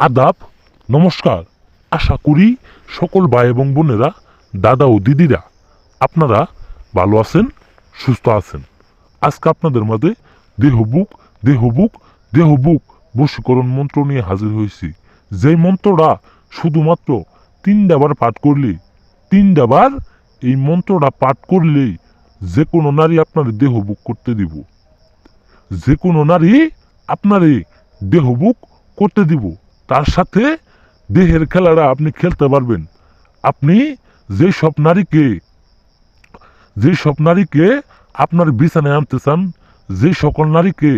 আদাব, নমস্কার। আশা করি সকল ভাই এবং বোনেরা, দাদা ও দিদিরা, আপনারা ভালো আছেন, সুস্থ আছেন। আজকে আপনাদের মাঝে দেহবুক দেহবুক দেহবুক বশীকরণ মন্ত্র নিয়ে হাজির হয়েছি। যেই মন্ত্রটা শুধুমাত্র তিনটা বার পাঠ করলে তিনটা বার এই মন্ত্রটা পাঠ করলেই যে কোনো নারী আপনার দেহ দেহবুক করতে দিব। যে কোনো নারী আপনারই দেহবুক করতে দিব। তার সাথে দেহের খেলাটা আপনি খেলতে পারবেন। আপনি যে সব নারীকে, যে সব নারীকে আপনার বিছানায় আনতে চান, যে সকল নারীকে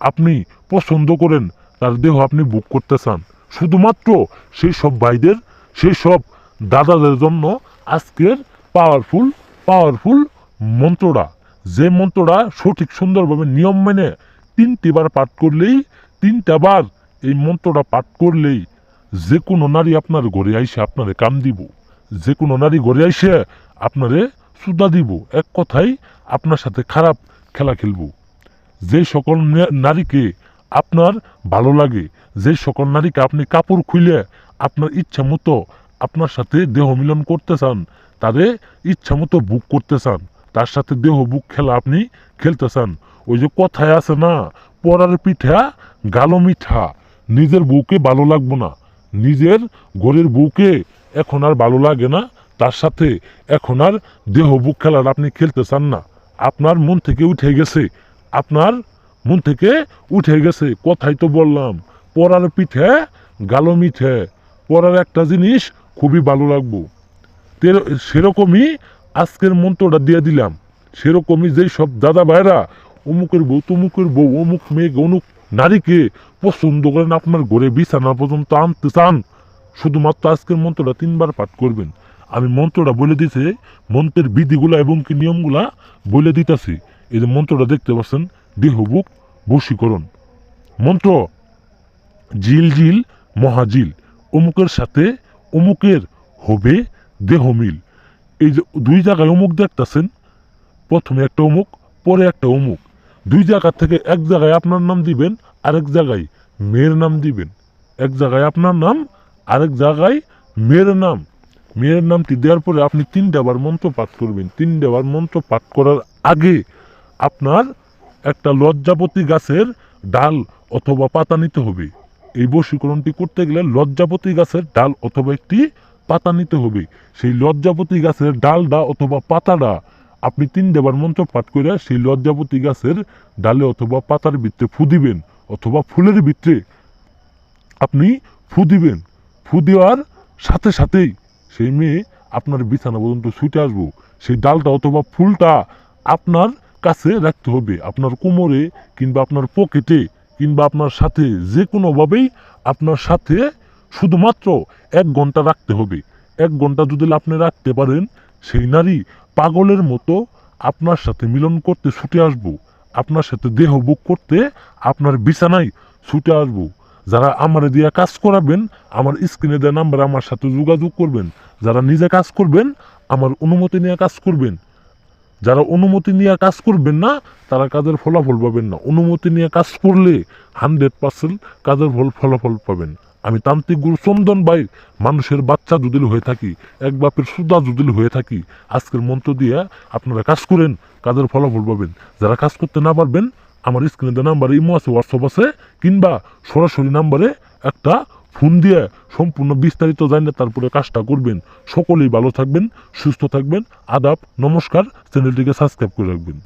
আপনি পছন্দ করেন, তার দেহ আপনি বুক করতে চান। শুধুমাত্র সেই সব ভাইদের, সেই সব দাদাদের জন্য আজকের পাওয়ারফুল পাওয়ারফুল মন্ত্রটা। যে মন্ত্রটা সঠিক, সুন্দরভাবে নিয়ম মেনে তিনটি বার পাঠ করলেই তিনটা বার এই মন্ত্রটা পাঠ করলেই যে কোনো নারী আপনার ঘরে আইসে আপনারে কাম দিব। যে কোনো নারী ঘরে আইসে আপনারে সুদা দিব। এক কথাই আপনার সাথে খারাপ খেলা খেলব। যে সকল নারীকে আপনার ভালো লাগে, যে সকল নারীকে আপনি কাপড় খুলে আপনার ইচ্ছা মতো আপনার সাথে দেহ মিলন করতে চান তাদের ইচ্ছা মতো বুক করতে চান, তার সাথে দেহ বুক খেলা আপনি খেলতে চান। ওই যে কথায় আছে না, পরার পিঠা গালো মিঠা। নিজের বউকে ভালো লাগবো না। নিজের ঘরের বউকে এখন আর ভালো লাগে না, তার সাথে এখন আর দেহ বুক খেলাটা আপনি খেলতে চান না। আপনার মন থেকে উঠে গেছে, আপনার মন থেকে উঠে গেছে, কথাই তো বললাম, পরার পিঠে গালো মিঠে, পরার একটা জিনিস খুবই ভালো লাগবো। সেরকমই আজকের মন্ত্রটা দিয়ে দিলাম। সেরকমই যেই সব দাদা ভাইরা, অমুকের বউ, তমুকের বউ, অমুক মেয়ে, অমুক নারীকে পছন্দ করেন আপনার ঘরে বিছানা পর্যন্ত আনতে চান। শুধুমাত্র আজকের মন্ত্রটা তিনবার পাঠ করবেন। আমি মন্ত্রটা বলে দিতে মন্ত্রের বিধিগুলা এবং কি নিয়মগুলা বলে দিতেছি। এই যে মন্ত্রটা দেখতে পাচ্ছেন দেহবুক বশীকরণ। মন্ত্র, জিল জিল, মহাজিল। অমুকের সাথে অমুকের হবে দেহ মিল। এই যে দুই জায়গায় অমুক দেখতেছেন, প্রথমে একটা অমুক, পরে একটা অমুক। দুই জায়গা থেকে এক জায়গায় আপনার নাম দিবেন আরেক জায়গায় মেয়ের নাম দিবেন। এক জায়গায় আপনার নাম, আরেক জায়গায় মেয়ের নাম। মেয়ের নামটি দেওয়ার পরে আপনি তিনটা বার মন্ত্র পাঠ করবেন। তিনটা বার মন্ত্র পাঠ করার আগে আপনার একটা লজ্জাপতি গাছের ডাল অথবা পাতা নিতে হবে। এই বশীকরণটি করতে গেলে লজ্জাপতি গাছের ডাল অথবা একটি পাতা নিতে হবে। সেই লজ্জাপতি গাছের ডালটা অথবা পাতাটা আপনি তিন দেবার মন্ত্র পাঠ করে সেই লজ্জাপতি গাছের ডালে অথবা পাতার ভিতরে ফু দিবেন অথবা ফুলের ভিতরে আপনি ফু দিবেন। ফু দেওয়ার সাথে সাথেই সেই মেয়ে আপনার বিছানা পর্যন্ত ছুটে আসব। সেই ডালটা অথবা ফুলটা আপনার কাছে রাখতে হবে। আপনার কোমরে কিংবা আপনার পকেটে কিংবা আপনার সাথে যে কোনোভাবেই আপনার সাথে শুধুমাত্র এক ঘণ্টা রাখতে হবে। এক ঘণ্টা যদি আপনি রাখতে পারেন, সেই নারী পাগলের মতো আপনার সাথে মিলন করতে ছুটে আসব। আপনার সাথে দেহ বুক করতে আপনার বিছানায় ছুটে আসব। যারা আমার দিয়ে কাজ করাবেন, আমার স্ক্রিনে দেওয়া নাম্বার আমার সাথে যোগাযোগ করবেন। যারা নিজে কাজ করবেন, আমার অনুমতি নিয়ে কাজ করবেন। যারা অনুমতি নিয়ে কাজ করবেন না, তারা কাজের ফলাফল পাবেন না। অনুমতি নিয়ে কাজ করলে হান্ড্রেড পার্সেন্ট কাজের ফল ফলাফল পাবেন। আমি তান্ত্রিক গুরু চন্দন ভাই, মানুষের বাচ্চা দুদিল হয়ে থাকি, এক বাপের সুদা দুদিল হয়ে থাকি। আজকের মন্ত্র দিয়ে আপনারা কাজ করেন কাজের ফলাফল পাবেন। যারা কাজ করতে না পারবেন, আমার স্ক্রিনে নাম্বারে ইমো আছে হোয়াটসঅ্যাপ আছে, কিংবা সরাসরি নাম্বারে একটা ফোন দিয়ে সম্পূর্ণ বিস্তারিত জানলে তারপরে কাজটা করবেন। সকলেই ভালো থাকবেন, সুস্থ থাকবেন। আদাব, নমস্কার চ্যানেলটিকে সাবস্ক্রাইব করে রাখবেন।